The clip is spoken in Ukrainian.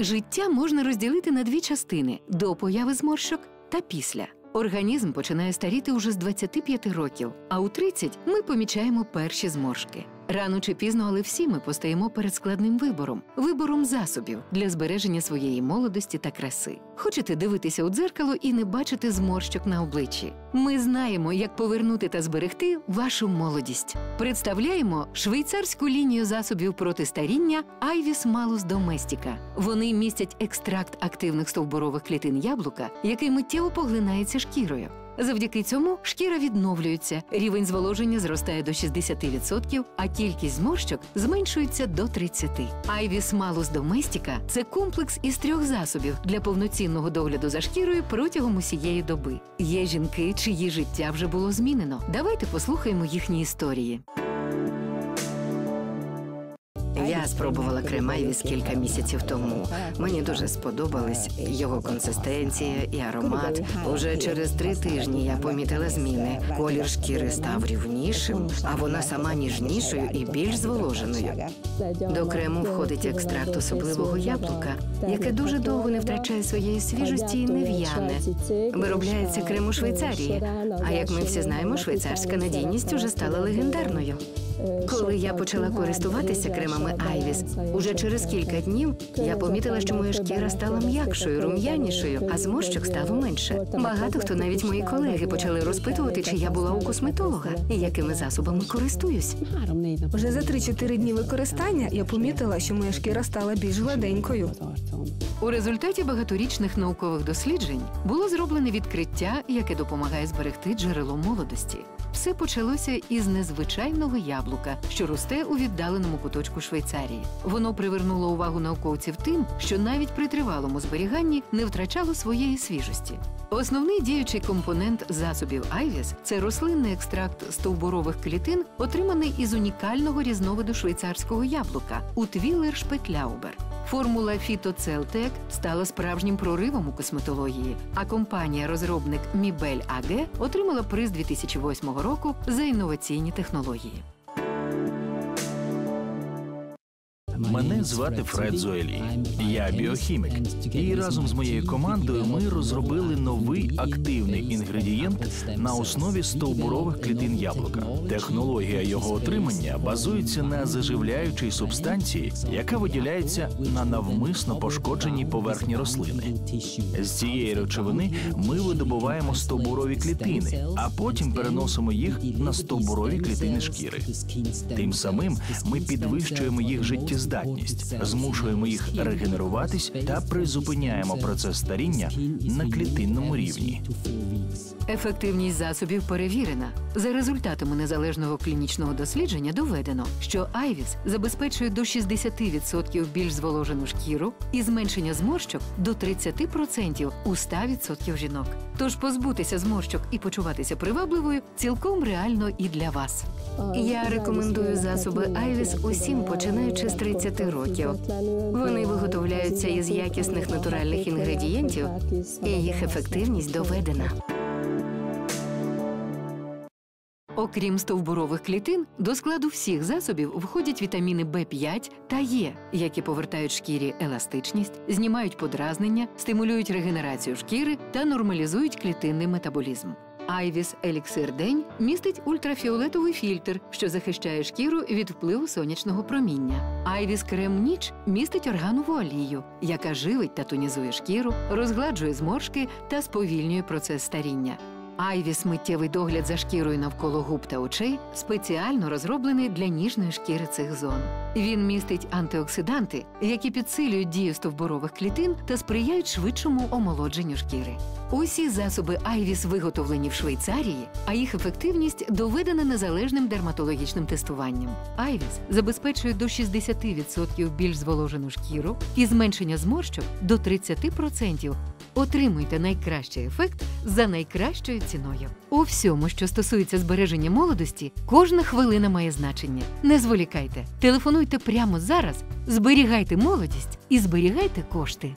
Життя можна розділити на дві частини: до появи зморщок та після. Організм починає старіти уже з 25 років, а у 30 ми помічаємо перші зморшки. Рано чи пізно, але всі ми постаємо перед складним вибором вибором засобів для збереження своєї молодості та краси. Хочете дивитися у дзеркало і не бачити зморщок на обличчі? Ми знаємо, як повернути та зберегти вашу молодість. Представляємо швейцарську лінію засобів проти старіння Айвіс Малус Доместіка. Вони містять екстракт активних стовбурових клітин яблука, який миттєво поглинається шкірою. Завдяки цьому шкіра відновлюється, рівень зволоження зростає до 60%, а кількість зморщок зменшується до 30%. Айвіс Малус Доместіка це комплекс із трьох засобів для повноцінного догляду за шкірою протягом усієї доби. Є жінки, чиї життя вже було змінено. Давайте послухаємо їхні історії. Спробувала крем Айвіс кілька місяців тому. Мені дуже сподобались його консистенція і аромат. Уже через три тижні я помітила зміни. Колір шкіри став рівнішим, а вона сама ніжнішою і більш зволоженою. До крему входить екстракт особливого яблука, яке дуже довго не втрачає своєї свіжості і не в'яне. Виробляється крем у Швейцарії. А як ми всі знаємо, швейцарська надійність уже стала легендарною. Коли я почала користуватися кремами Айвіс, уже через кілька днів я помітила, що моя шкіра стала м'якшою, рум'янішою, а зморщок стало менше. Багато хто, навіть мої колеги, почали розпитувати, чи я була у косметолога і якими засобами користуюсь. Вже за 3-4 дні використання я помітила, що моя шкіра стала більш гладенькою. У результаті багаторічних наукових досліджень було зроблене відкриття, яке допомагає зберегти джерело молодості. Все почалося із незвичайного яблука, що росте у віддаленому куточку Швейцарії. Воно привернуло увагу науковців тим, що навіть при тривалому зберіганні не втрачало своєї свіжості. Основний діючий компонент засобів Айвіс це рослинний екстракт стовбурових клітин, отриманий із унікального різновиду швейцарського яблука Утвілер шпекляубер. Формула Фітоцелтек стала справжнім проривом у косметології, а компанія-розробник Мібель АГ отримала приз 2008 року за інноваційні технології. Мене звати Фред Зоелі. Я біохімік. І разом з моєю командою ми розробили новий активний інгредієнт на основі стовбурових клітин яблука. Технологія його отримання базується на заживляючій субстанції, яка виділяється на навмисно пошкодженій поверхні рослини. З цієї речовини ми видобуваємо стовбурові клітини, а потім переносимо їх на стовбурові клітини шкіри. Тим самим ми підвищуємо їх життєздатність, змушуємо їх регенеруватись та призупиняємо процес старіння на клітинному рівні. Ефективність засобів перевірена. За результатами незалежного клінічного дослідження доведено, що Айвіс забезпечує до 60% більш зволожену шкіру і зменшення зморщок до 30% у 100% жінок. Тож позбутися зморщок і почуватися привабливою цілком реально і для вас. Я рекомендую засоби Айвіс усім, починаючи з 30 років. Вони виготовляються із якісних натуральних інгредієнтів, і їх ефективність доведена. Окрім стовбурових клітин, до складу всіх засобів входять вітаміни В5 та Е, які повертають шкірі еластичність, знімають подразнення, стимулюють регенерацію шкіри та нормалізують клітинний метаболізм. Айвіс Еліксир День містить ультрафіолетовий фільтр, що захищає шкіру від впливу сонячного проміння. Айвіс Крем Ніч містить органову олію, яка живить та тонізує шкіру, розгладжує зморшки та сповільнює процес старіння. Айвіс миттєвий догляд за шкірою навколо губ та очей спеціально розроблений для ніжної шкіри цих зон. Він містить антиоксиданти, які підсилюють дію стовбурових клітин та сприяють швидшому омолодженню шкіри. Усі засоби Айвіс виготовлені в Швейцарії, а їх ефективність доведена незалежним дерматологічним тестуванням. Айвіс забезпечує до 60% більш зволожену шкіру і зменшення зморщок до 30%. Отримуйте найкращий ефект за найкращою ціною. У всьому, що стосується збереження молодості, кожна хвилина має значення. Не зволікайте, телефонуйте прямо зараз, зберігайте молодість і зберігайте кошти.